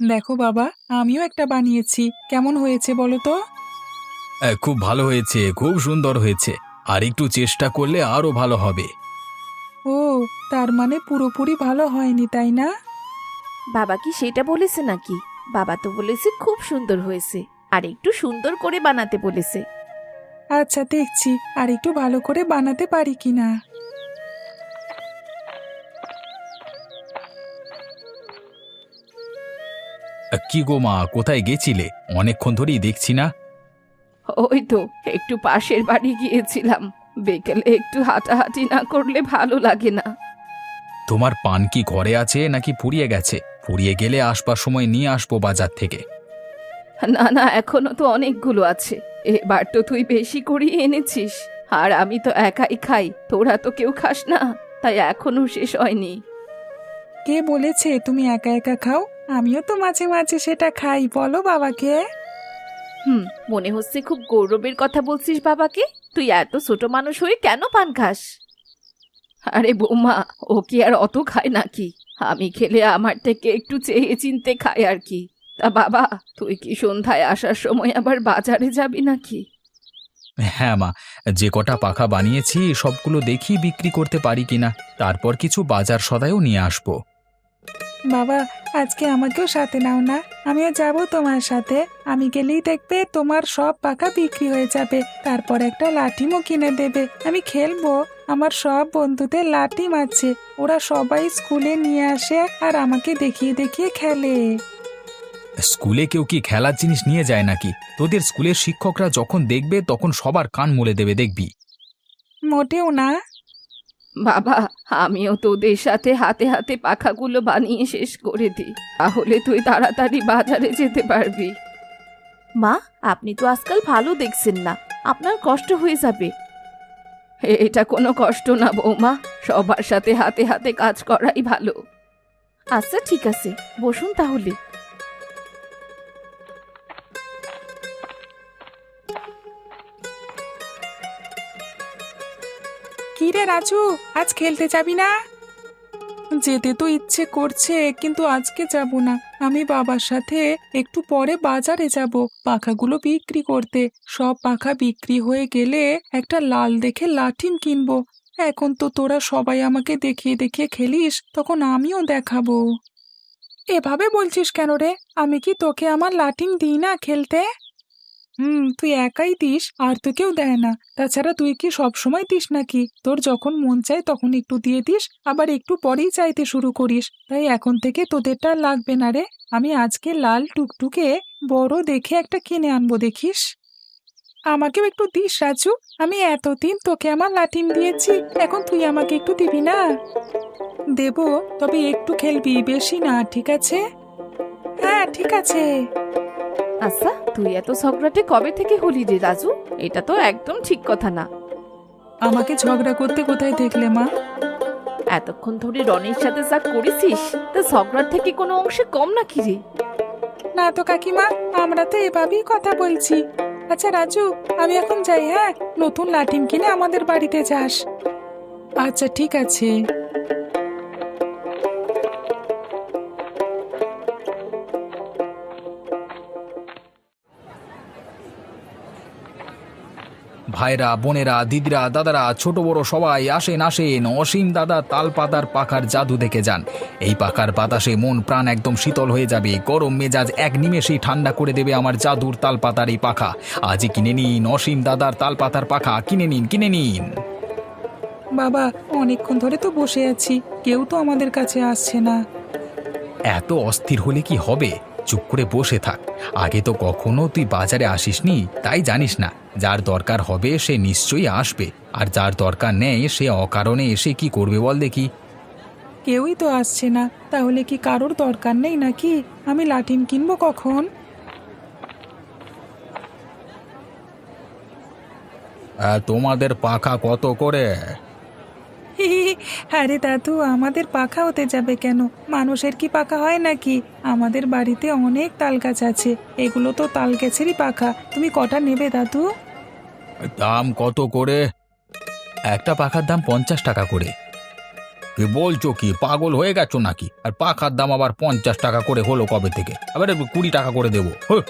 দেখো বাবা আমিও একটা বানিয়েছি। কেমন হয়েছে বলো তো? এ, খুব ভালো হয়েছে খুব সুন্দর হয়েছে। আর একটু চেষ্টা করলে আরও ভালো হবে। ও তার মানে পুরোপুরি ভালো হয়নি তাই না? বাবা কি সেটা বলেছে নাকি? বাবা তো বলেছে খুব সুন্দর হয়েছে। আর একটু সুন্দর করে বানাতে বলেছে। আচ্ছা দেখছি। আর একটু ভালো করে বানাতে পারি কিনা? কি গো মা কোথায় গেছিলে? অনেকক্ষণ ধরেই দেখছি না। ওই তো একটু পাশের বাড়ি গিয়েছিলাম। বিকেলে একটু হাঁটাহাঁটি না করলে ভালো লাগে না। তোমার পান কি ঘরে আছে নাকি পুড়িয়ে গেছে? ফুরিয়ে গেলে আসবার সময় নিয়ে আসব বাজার থেকে। না না এখনও তো অনেকগুলো আছে। এবার তো তুই বেশি করেই এনেছিস। আর আমি তো একাই খাই তোরা তো কেউ খাস না। তাই এখনও শেষ হয়নি। কে বলেছে তুমি একা একা খাও? আমিও তো মাঝে মাঝে সেটা খাই বলো বাবাকে। হুম মনে হচ্ছে খুব গৌরবের কথা বলছিস বাবাকে। তুই এত ছোট মানুষ হয়ে কেন পান খাস? আরে বৌমা ও কি আর অত খায় নাকি? আমি খেলে আমার থেকে একটু চেয়ে চিনতে খায় আর কি। তা বাবা তুই কি সন্ধ্যায় আসার সময় আবার বাজারে যাবি নাকি? হ্যাঁ মা যে কটা পাখা বানিয়েছি সবগুলো দেখি বিক্রি করতে পারি কিনা। তারপর কিছু বাজার সদায়ও নিয়ে আসব। বাবা আজকে আমাকেও সাথে নাও না। আমিও যাব তোমার সাথে। আমি গেলেই দেখবে তোমার সব পাকা বিক্রি হয়ে যাবে। তারপর একটা লাঠিমও কিনে দেবে। আমি খেলব। আমার সব বন্ধুদের লাঠিম আছে ওরা সবাই স্কুলে নিয়ে আসে আর আমাকে দেখিয়ে দেখিয়ে খেলে। স্কুলে কেউ কি খেলার জিনিস নিয়ে যায় নাকি? তোদের স্কুলের শিক্ষকরা যখন দেখবে তখন সবার কান মুলে দেবে দেখবি। মোটেও না। বাবা আমিও তোদের সাথে হাতে হাতে পাখাগুলো বানিয়ে শেষ করে দিই। তাহলে তুই তাড়াতাড়ি বাজারে যেতে পারবি। মা আপনি তো আজকাল ভালো দেখছেন না। আপনার কষ্ট হয়ে যাবে। এটা কোনো কষ্ট না বৌমা সবার সাথে হাতে হাতে কাজ করাই ভালো। আচ্ছা ঠিক আছে। বসুন তাহলে। কি রে রাজু? আজ খেলতে যাবি না? যেতে তো ইচ্ছে করছে, কিন্তু আজকে যাব না। আমি বাবার সাথে একটু পরে বাজারে যাব, পাখাগুলো বিক্রি করতে। সব পাখা বিক্রি হয়ে গেলে একটা লাল দেখে লাঠিম কিনবো। এখন তো তোরা সবাই আমাকে দেখিয়ে দেখিয়ে খেলিস, তখন আমিও দেখাবো। এভাবে বলছিস কেন রে? আমি কি তোকে আমার লাঠিম দিই না খেলতে? হুম, তুই একাই দিস, আর তো কেউ দেয় না। তাছাড়া তুই কি সব সময় দিস নাকি? তোর যখন মন চায় তখন একটু দিয়ে দিস, আবার একটু পরেই চাইতে শুরু করিস। তাই এখন থেকে তোদেরটা লাগবে না রে। আমি আজকে লাল টুকটুকে বড় দেখে একটা কিনে আনব, দেখিস? আমাকেও একটু দিস, রাজু। আমি এতদিন তোকে আমার লাঠিম দিয়েছি, এখন তুই আমাকে একটু দিবি না? দেবো, তবে একটু খেলবি, বেশি না, ঠিক আছে? হ্যাঁ ঠিক আছে। আচ্ছা তুই এত ঝগড়াটে কবে থেকে হলি রে রাজু? এটা তো একদম ঠিক কথা না। আমাকে ঝগড়া করতে কোথায় দেখলে মা? এতক্ষণ ধরে রনির সাথে যা করেছিস তা ঝগড়ার থেকে কোনো অংশে কম না কি রে? না তো কাকিমা আমরা তো এভাবেই কথা বলছি। আচ্ছা রাজু আমি এখন যাই হ্যাঁ? নতুন লাঠিম কিনে আমাদের বাড়িতে যাস। আচ্ছা ঠিক আছে। ভাইরা বোনেরা দিদিরা দাদারা ছোট বড় সবাই আসেন আসেন। অসীম দাদা তাল পাতার পাখার জাদু দেখে যান। এই পাখার বাতাসে মন প্রাণ একদম শীতল হয়ে যাবে। গরম মেজাজ এক নিমেষেই ঠান্ডা করে দেবে আমার জাদুর তাল পাতার এই পাখা। আজই কিনে নিন অসীম দাদার তাল পাতার পাখা। কিনে নিন কিনে নিন। বাবা অনেকক্ষণ ধরে তো বসে আছি। কেউ তো আমাদের কাছে আসছে না। এত অস্থির হলে কি হবে? চুপ করে বসে থাক। আগে তো কখনো তুই বাজারে আসিসনি তাই জানিস না। যার দরকার হবে সে নিশ্চয়ই আসবে আর যার দরকার নেই সে অকারণে এসে কি করবে বল দেখি। কেউই তো আসছে না তাহলে কি কারোর দরকার নেই নাকি? আমি লাঠিম কিনবো কখন? তোমাদের পাখা কত করে? আরে দাদু, আমাদের পাখা হতে যাবে কেন? মানুষের কি পাখা হয় নাকি? আমাদের বাড়িতে অনেক তাল গাছ আছে। এগুলো তো তাল গাছেরই পাখা। তুমি কটা নেবে দাদু? দাম কত করে? একটা পাখার দাম পঞ্চাশ টাকা করে। কি বলছো কি, পাগল হয়ে গেছো নাকি? আর পাখার দাম আবার পঞ্চাশ টাকা করে হলো কবে থেকে? আবার কুড়ি টাকা করে দেবো। হ্যাঁ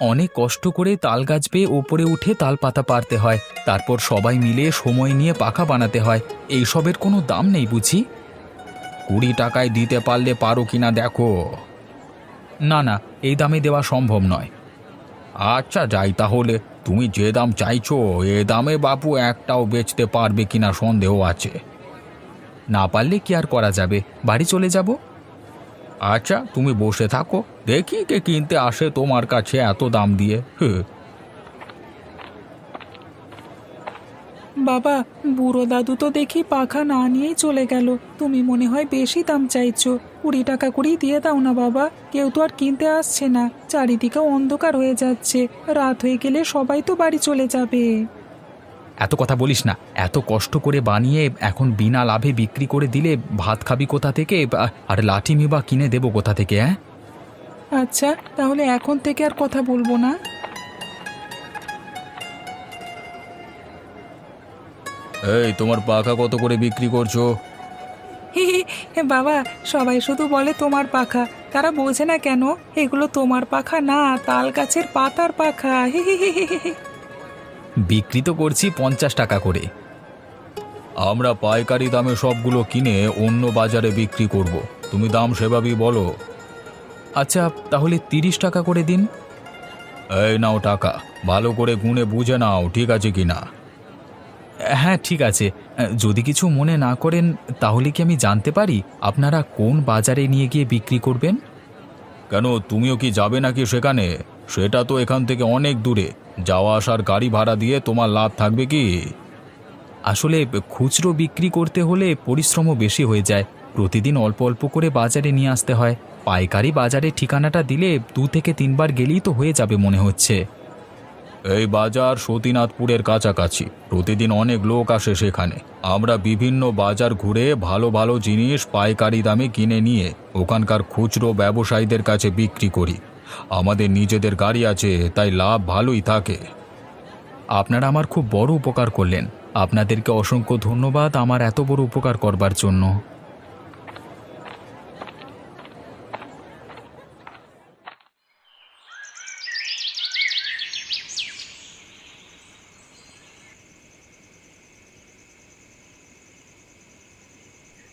অনেক কষ্ট করে তাল গাছ পেয়ে ওপরে উঠে তাল পাতা পারতে হয়। তারপর সবাই মিলে সময় নিয়ে পাখা বানাতে হয়। এইসবের কোনো দাম নেই বুঝি? কুড়ি টাকায় দিতে পারলে পারো কিনা দেখো। না না, এই দামে দেওয়া সম্ভব নয়। আচ্ছা যাই তাহলে। তুমি যে দাম চাইছো, এ দামে বাপু একটাও বেচতে পারবে কিনা সন্দেহ আছে। না পারলে কি আর করা যাবে? বাড়ি চলে যাব? আচ্ছা তুমি বসে থাকো। দেখি কে কিনতে আসে তোমার কাছে এত দাম দিয়ে। বাবা, বুড়ো দাদু তো দেখি পাখা না নিয়েই চলে গেল। তুমি মনে হয় বেশি দাম চাইছো। কুড়ি টাকা করেই দিয়ে দাও না বাবা। কেউ তো আর কিনতে আসছে না। চারিদিকে অন্ধকার হয়ে যাচ্ছে। রাত হয়ে গেলে সবাই তো বাড়ি চলে যাবে। এত কথা বলিস না। এত কষ্ট করে বানিয়ে এখন বিনা লাভে বিক্রি করে দিলে ভাত খাবি কোথা থেকে? আর লাঠি মিবা কিনে দেবো কোথা থেকে হ্যাঁ আচ্ছা তাহলে এখন থেকে আর কথা বলব না। এই তোমার পাখা কত করে বিক্রি করছ? বাবা সবাই শুধু বলে তোমার পাখা। তারা বোঝে না কেন? এগুলো তোমার পাখা না তাল গাছের পাতার পাখা। হি হি হি হি। বিক্রি তো করছি পঞ্চাশ টাকা করে। আমরা পাইকারি দামে সবগুলো কিনে অন্য বাজারে বিক্রি করব। তুমি দাম সেভাবেই বলো। আচ্ছা তাহলে তিরিশ টাকা করে দিন। এই নাও টাকা, ভালো করে গুনে বুঝে নাও ঠিক আছে কি না। হ্যাঁ ঠিক আছে। যদি কিছু মনে না করেন, তাহলে কি আমি জানতে পারি আপনারা কোন বাজারে নিয়ে গিয়ে বিক্রি করবেন? কেন, তুমিও কি যাবে নাকি সেখানে? সেটা তো এখান থেকে অনেক দূরে। যাওয়া আসার গাড়ি ভাড়া দিয়ে তোমার লাভ থাকবে কি? আসলে খুচরো বিক্রি করতে হলে পরিশ্রমও বেশি হয়ে যায়। প্রতিদিন অল্প অল্প করে বাজারে নিয়ে আসতে হয়। পাইকারি বাজারে ঠিকানাটা দিলে দু থেকে তিনবার গেলেই তো হয়ে যাবে মনে হচ্ছে। এই বাজার সতীনাথপুরের কাছাকাছি। প্রতিদিন অনেক লোক আসে সেখানে। আমরা বিভিন্ন বাজার ঘুরে ভালো ভালো জিনিস পাইকারি দামে কিনে নিয়ে ওখানকার খুচরো ব্যবসায়ীদের কাছে বিক্রি করি। আমাদের নিজেদের গাড়ি আছে, তাই লাভ ভালোই থাকে। আপনারা আমার খুব বড় উপকার করলেন। আপনাদেরকে অসংখ্য ধন্যবাদ আমার এত বড় উপকার করবার জন্য।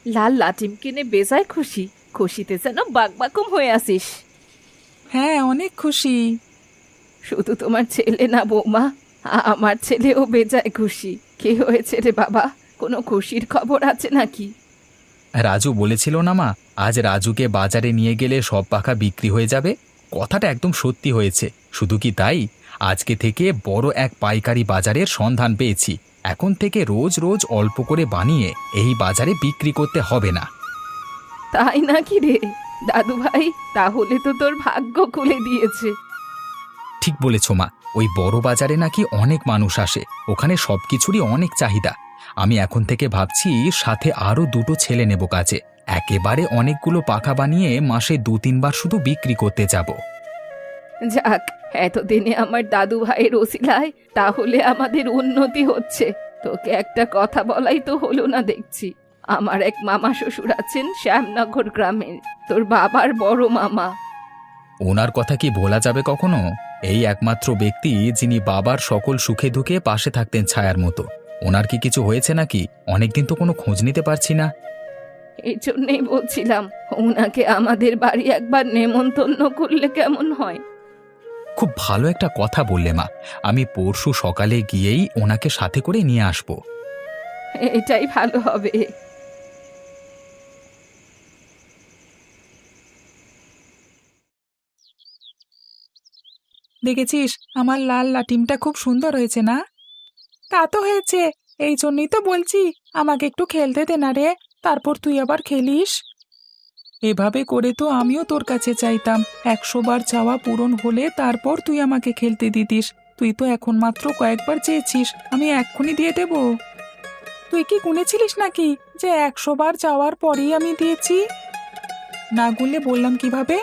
লাল লাটিম কিনে বেজায় খুশি। খুশিতে যেন বাকবাকম হয়ে আসিস। অনেক খুশি। শুধু তোমার ছেলে না বৌমা। আমার ছেলেও বেজায় খুশি। কি হয়েছে রে বাবা? কোনো খুশির খবর আছে নাকি? রাজু বলেছিল না মা আজ রাজুকে বাজারে নিয়ে গেলে সব পাখা বিক্রি হয়ে যাবে। কথাটা একদম সত্যি হয়েছে। শুধু কি তাই? আজকে থেকে বড় এক পাইকারি বাজারের সন্ধান পেয়েছি। এখন থেকে রোজ রোজ অল্প করে বানিয়ে এই বাজারে বিক্রি করতে হবে না। তাই নাকি রে? দাদু ভাই তাহলে তো তোর ভাগ্য খুলে দিয়েছে। ঠিক বলেছ মা ওই বড় বাজারে নাকি অনেক মানুষ আসে ওখানে সবকিছুরই অনেক চাহিদা। আমি এখন থেকে ভাবছি সাথে আরও দুটো ছেলে নেব কাজে একেবারে অনেকগুলো পাখা বানিয়ে মাসে দু তিনবার শুধু বিক্রি করতে যাব। যাক এতদিনে আমার দাদু ভাইয়ের ওসিলায় তাহলে আমাদের উন্নতি হচ্ছে তোকে একটা কথা বলাই তো হলো না দেখছি। আমার এক মামা শ্বশুর আছেন শ্যামনগর গ্রামের তোর বাবার বড় মামা। ওনার কথা কি ভোলা যাবে কখনো? এই একমাত্র ব্যক্তি যিনি বাবার সকল সুখে দুঃখে পাশে থাকতেন ছায়ার মতো। ওনার কি কিছু হয়েছে নাকি? অনেকদিন তো কোনো খোঁজ নিতে পারছি না। এই জন্যেই বলছিলাম ওনাকে আমাদের বাড়ি একবার নেমন্তন্ন করলে কেমন হয়? খুব ভালো একটা কথা বললে মা। আমি পরশু সকালে গিয়েই ওনাকে সাথে করে নিয়ে আসব। এটাই ভালো হবে। দেখেছিস, আমার লাল লাটিমটা খুব সুন্দর হয়েছে না? তা তো হয়েছে, এই জন্যই তো বলছি, আমাকে একটু খেলতে দে না রে, তারপর তুই আবার খেলিস? এভাবে করে তো আমিও তোর কাছে চাইতাম, একশো বার চাওয়া পূরণ হলে তারপর তুই আমাকে খেলতে দিতিস, তুই তো এখন মাত্র কয়েকবার চেয়েছিস, আমি এক্ষুনি দিয়ে দেব। তুই কি গুনেছিলিস নাকি, যে একশো বার চাওয়ার পরেই আমি দিয়েছি? না গুনলে বললাম কীভাবে?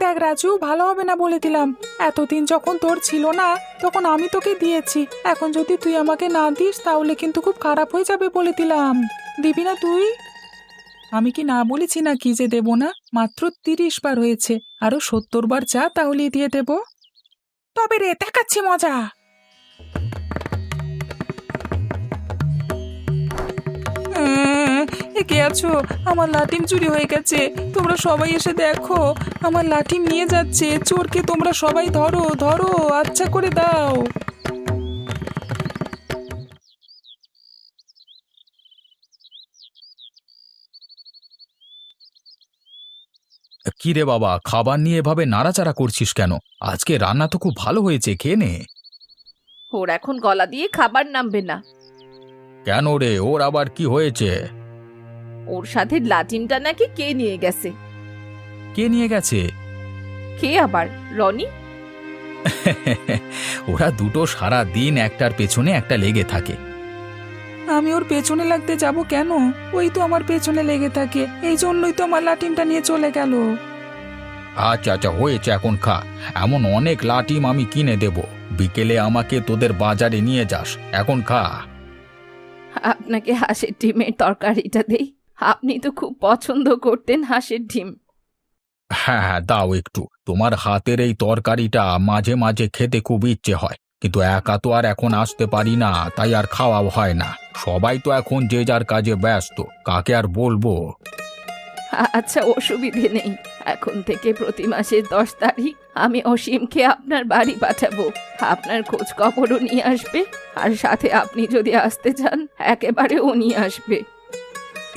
দেখ রাজু, ভালো হবে না বলে দিলাম। এতদিন যখন তোর ছিল না, তখন আমি তোকে দিয়েছি। এখন যদি তুই আমাকে না দিস, তাহলে কিন্তু খুব খারাপ হয়ে যাবে বলে দিলাম। দিবি না তুই? আমি কি না বলেছি না কি যে দেব না? মাত্র তিরিশ বার হয়েছে। আরও সত্তর বার চা তাহলেই দিয়ে দেব। তবে রে, দেখাচ্ছি মজা। এ কে আছো? আমার লাটিম চুরি হয়ে গেছে। তোমরা সবাই এসে দেখো। আমার লাঠিম নিয়ে যাচ্ছে। চোরকে তোমরা সবাই ধরো ধরো। আচ্ছা করে দাও। কি রে বাবা খাবার নিয়ে এভাবে নাড়াচাড়া করছিস কেন? আজকে রান্না তো খুব ভালো হয়েছে খেয়ে নে? ওর এখন গলা দিয়ে খাবার নামবে না। কেন রে? ওর আবার কি হয়েছে? ওর সাথে লাটিমটা নাকি কে নিয়ে গেছে? কে নিয়ে গেছে? কে আবার? রনি? ওরা দুটো সারা দিন একটার পেছনে একটা লেগে থাকে। আমি ওর পেছনে লাগতে যাব কেন? ওই তো আমার পেছনে লেগে থাকে। এই জন্যই তো আমার লাটিমটা নিয়ে চলে গেল। আচ্ছা আচ্ছা হয়েছে এখন খা। এমন অনেক লাটিম আমি কিনে দেব। বিকেলে আমাকে তোদের বাজারে নিয়ে যাস। এখন খা। আপনাকে হাঁসের ডিমের তরকারিটা দেই। আপনি তো খুব পছন্দ করতেন হাঁসের ডিম। হ্যাঁ হ্যাঁ দাও একটু। তোমার হাতের এই তরকারিটা মাঝে মাঝে খেতে খুব ইচ্ছে হয়। কিন্তু একা তো আর এখন আসতে পারি না তাই আর খাওয়াও হয় না। সবাই তো এখন যে যার কাজে ব্যস্ত কাকে আর বলব? আচ্ছা অসুবিধে নেই। এখন থেকে প্রতি মাসের দশ তারিখ আমি অসীমকে আপনার বাড়ি পাঠাবো। আপনার খোঁজ খবরও নিয়ে আসবে আর সাথে আপনি যদি আসতে চান একেবারে ও নিয়ে আসবে।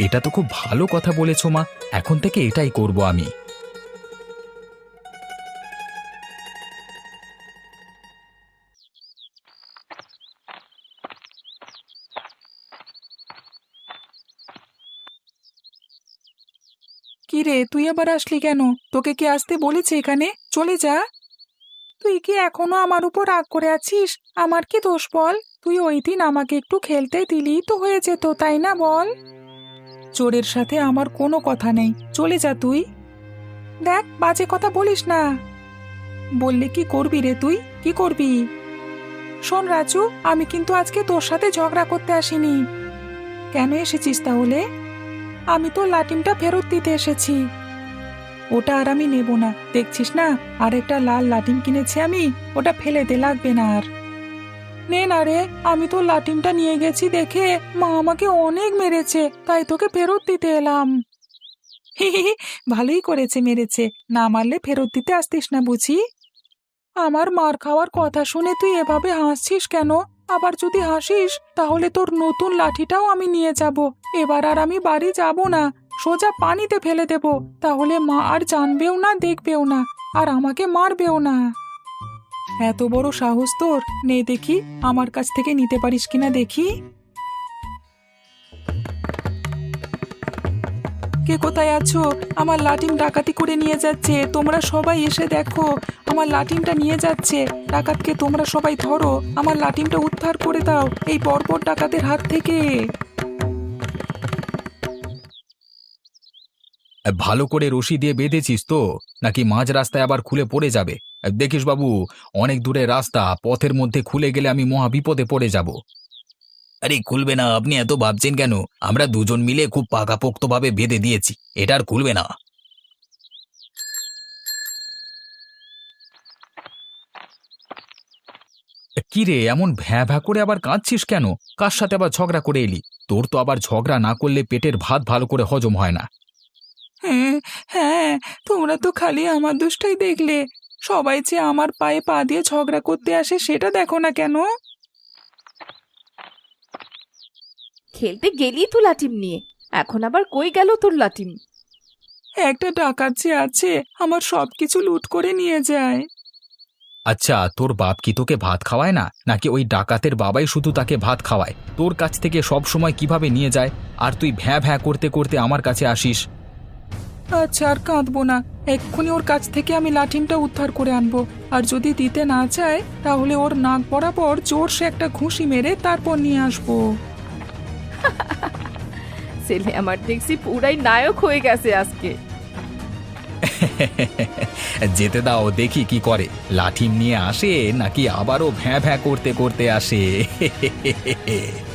এটা তো খুব ভালো কথা বলেছ মা, এখন থেকে এটাই করব আমি। কি রে, তুই আবার আসলি কেন? তোকে কি আসতে বলেছে এখানে? চলে যা। তুই কি এখনও আমার উপর রাগ করে আছিস? আমার কি দোষ বল? তুই ওই দিন আমাকে একটু খেলতে দিলি তো হয়ে যেত, তাই না বল? চোরের সাথে আমার কোনো কথা নেই। চলে যা তুই। দেখ, বাজে কথা বলিস না। বললে কি করবি রে তুই? কি করবি? শোন রাজু, আমি কিন্তু আজকে তোর সাথে ঝগড়া করতে আসিনি। কেন এসেছিস তাহলে? আমি তো লাটিমটা ফেরত দিতে এসেছি। ওটা আর আমি নেব না। দেখছিস না? আর একটা লাল লাটিম কিনেছি আমি। ওটা ফেলে দে, লাগবে না আর। নে না রে, আমি তো লাটিমটা নিয়ে গেছি দেখে মা আমাকে অনেক মেরেছে, তাই তোকে ফেরত দিতে এলাম। ভালোই করেছে, মেরেছে। না মারলে ফেরত দিতে আসতিস না বুঝি? আমার মার খাওয়ার কথা শুনে তুই এভাবে হাসছিস কেন? আবার যদি হাসিস, তাহলে তোর নতুন লাঠিটাও আমি নিয়ে যাব। এবার আর আমি বাড়ি যাব না, সোজা পানিতে ফেলে দেব, তাহলে মা আর জানবেও না, দেখবেও না, আর আমাকে মারবেও না। এত বড় সাহস তোর? নে দেখি, আমার কাছ থেকে নিতে পারিস কিনা দেখি। কে কোথায় আছো? আমার লাটিম ডাকাতি করে নিয়ে যাচ্ছে, তোমরা সবাই এসে দেখো। আমার লাটিমটা নিয়ে যাচ্ছে, ডাকাতকে তোমরা সবাই ধরো। আমার লাটিমটা উদ্ধার করে দাও, এই বর্বর ডাকাতের হাত থেকে। ভালো করে রশি দিয়ে বেঁধেছিস তো? নাকি মাঝ রাস্তায় আবার খুলে পড়ে যাবে? দেখিস বাবু, অনেক দূরে রাস্তা, পথের মধ্যে খুলে গেলে আমি মহা বিপদে পড়ে যাব। আরে খুলবে না, আপনি এত ভাবছেন কেন? আমরা দুজন মিলে খুব পাকাপোক্তভাবে বেঁধে দিয়েছি, এটা আর খুলবে না। কি রে, এমন ভ্যাঁ ভ্যাঁ করে আবার কাঁদছিস কেন? কার সাথে আবার ঝগড়া করে এলি? তোর তো আবার ঝগড়া না করলে পেটের ভাত ভালো করে হজম হয় না। হ্যাঁ হ্যাঁ তোমরা তো খালি আমার দোষটাই দেখলে। সবাই যে আমার পায়ে পা দিয়ে ঝগড়া করতে আসে সেটা দেখো না কেন? খেলতে গেলি তো লাটিম নিয়ে। এখন আবার কই গেল তোর লাটিম? একটা ডাকাত যে আছে আমার সব কিছু লুট করে নিয়ে যায়। আচ্ছা তোর বাপ কি তোকে ভাত খাওয়ায় না? নাকি ওই ডাকাতের বাবাই শুধু তাকে ভাত খাওয়ায়? তোর কাছ থেকে সব সময় কীভাবে নিয়ে যায়? আর তুই ভ্যাঁ ভ্যাঁ করতে করতে আমার কাছে আসিস। আচ্ছা আর কাঁদবো না। এক্ষুনি ওর কাছ থেকে আমি লাঠিমটা উদ্ধার করে আনব। আর যদি দিতে না চায় তাহলে ওর নাক বরাবর জোরসে একটা ঘুষি মেরে তারপর নিয়ে আসব। ছেলে আমার দেখছি পুরাই নায়ক হয়ে গেছে আজকে। যেতে দাও দেখি কি করে। লাঠিম নিয়ে আসে নাকি আবারও ভ্যাঁ ভ্যাঁ করতে করতে আসে।